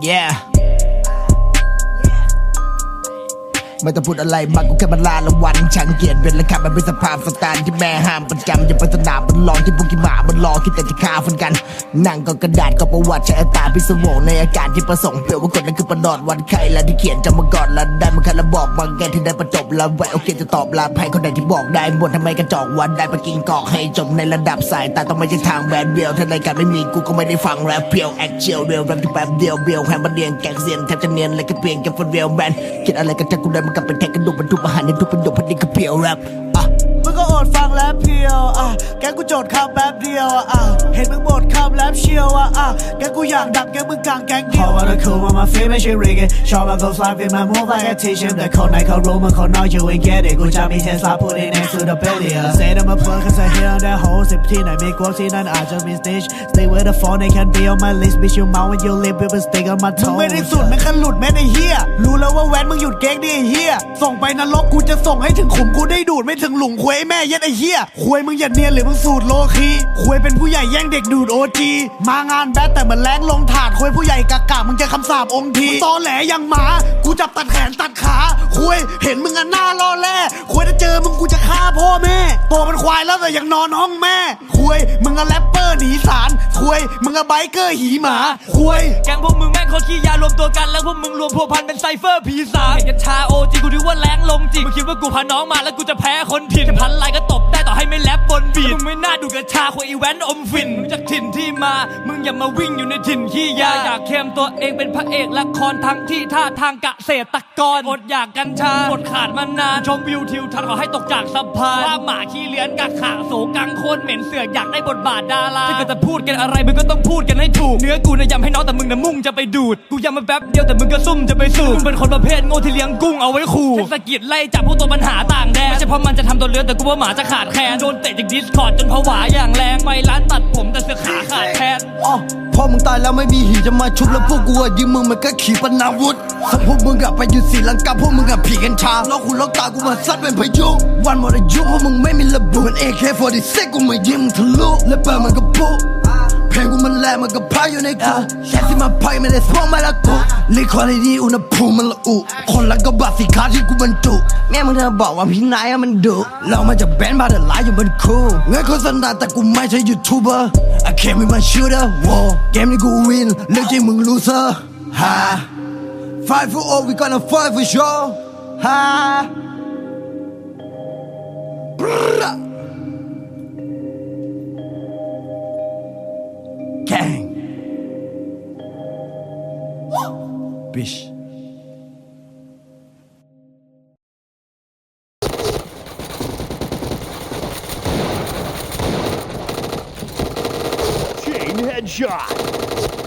Yeah. ไม่ต้องพูดอะไรมากกูแค่มาลาละวันฉันเกลียดเป็นและขับมันเป็นสภาพสแตนที่แม่ห้ามประจำอย่าไปสนามมันลองที่พวกขี้หมามันรอคิดแต่จะฆ่าฟันกันนั่งก็กระดาษก็ประวัติใช้อัตราพิศวงในอาการที่ประสงค์เปลี่ยวว่ากดนั่นคือประนอดวันไข้และที่เขียนจะมาก่อนและได้มาคันและบอกบางแกที่ได้ประจบแล้วไว้โอเคจะตอบลาภัยคนใดที่บอกได้หมดทำไมกระจอกวันได้ไปกินกอกให้จบในระดับสายแต่ต้องไม่ใช่ทางแบดเบียวถ้าในการไม่มีกูก็ไม่ได้ฟังแรปเพียวแอคเชียวเรียวแรปที่แป๊บเดียวเบียวแฮมบันเดียงแกงเซียนแทบจะเนียนเลยก็เปลี่ยนกันเรียวแมนคิดอะไรกันถ้ากูได้กับเป็นแค่กระดูกบรรทุกอาหารในทุกประโยคพันนี้ก็เพียวแรปอะ ดฟังแรปเพียวอะแกกูโจทย์คำแป๊บเดียวอะอะเห็นมึงหมดคำแรปเชียวอะอะแกกูอยากดับแกมึงกลางแกงเดียว How about the cool when my feet make you rig it Show my go fly with my move like a teacher The cold night cold room and cold now you ain't get it Good job me Tesla put it next to the belly uh. Say them a plug cause I hear that whole sip teen I make walks in and I just miss stage Stay with the phone they can be on my list Bitch you mouth when you lip with a stick on my มึง tongue ไม่ได้สุดไม่คันหลุดแม้แต่เฮียรู้แล้วว่าแวนมึงหยุดเก๊กดิไอ้เฮียส่งไปนรกกูจะส่งให้ถึงขุมกูได้ดูดไม่ถึงหลุมควยไอ้แม่เยัดไอ้เฮียควยมึงอย่าเนียนหรือมึงสูตรโลคีควยเป็นผู้ใหญ่แย่งเด็กดูดโอจีมางานแบทแต่เหมือนแรงลงถาดควยผู้ใหญ่กะกะมึงจะคำสาปองค์ทีตอแหลอย่างหมา กูจับตัดแขนตัดขาควยเห็นมึงอันหน้าล่อแล่ควยถ้าเจอมึงกูจะฆ่าพ่อแม่โตเป็นควายแล้วแต่ยังนอนห้องแม่ควยมึงอะแรปเปอร์หนีสารควยมึงอะไบเกอร์หีหมาควยแก๊งพวกมึงแม่งโคตรขี้ยารวมตัวกัน แล้วพวกมึงรวมพัวพันเป็นไซเฟอร์ผีสางเห็นกัญชาโอจีกูนึกว่าแรงลงจริงมึงคิดว่ากูพาน้องมาแล้วกูจะแพ้คนผิดพันลายก็ตบได้ต่อให้ไม่แลบ นบีดมึงไม่น่าดูกัญชาควายอีแวนอมฝิ่นมึงจากถิ่นที่มา มึงอย่ามาวิ่งอยู่ในถิ่นขี้ยาอยากเข้มตัวเองเป็นพระเอกละครทั้งที่ท่าทางเกษตรกรอดอยากกัญชาอดขาดมานานชมวิวทิวทัศน์ขอให้ตกจากสะพานว่าหมาขี้เลี้ยนกักขาโศกังโคตรเหม็นเสือกอยากได้บทบาทดาราถ้าเกิดจะพูดกันอะไรมึงก็ต้องพูดกันให้ถูกเนื้อกูนะยำให้น้องแต่มึงนะมุ่งจะไปดูดกูยำมาแป๊บเดียวแต่มึงก็ซุ่มจะไปสูบมึงเป็นคนประเภทโง่ที่เลี้ยงกุ้งเอาไว้ขู่ฉันสะกิดไล่จับพวกตัวปัญหาต่างแดนไม่ใช่เพราะมันจะทำตัวเลือนแต่กูว่าหมาจะขาดแคลนโดนเตะจากดิสคอร์ดจนผวาอย่างแรงไปร้านตัดผมแต่เสื้อขาขาดแทนอ๋อพ่อมึงตายแล้วไม่มีหีจะมาชุบแล้วพวกกูอะยิงมึงมันก็ขี่ปนาวุธสมพวกมึงอะไปอยู่สีลังกาพวกมึงอะผีกัญชาล็อกหูล็อกตากูมาซัดเป็นพายุวันหมดอายุพวกมึงไม่มีระบุมัน AK47 กูมายิงมึงทะลุและเปิดมันก็ปุ๊ เพลงกูมันแรงมันก็พายอยู่ในกูแค่ที่มาพายไม่ได้สมองม่ละกูลิคอลีดีอุณหภูมิมันละอุคนละก็บาดสีขาที่กูบรรจุแม่มึงเธอบอกว่าพี่นายมันดุเรามาจากแบนด์บาร์เดอร์ไลท์อยู่บนคูเงินโฆษณาแต่กูไม่ใช่ยูทูบเบอร์ I came with my shooter whoa เกมนี้กูวินเรื่องจริงมึง loser ฮะ Fight for all we gonna fight for sure ฮะ 必须 Chain headshot.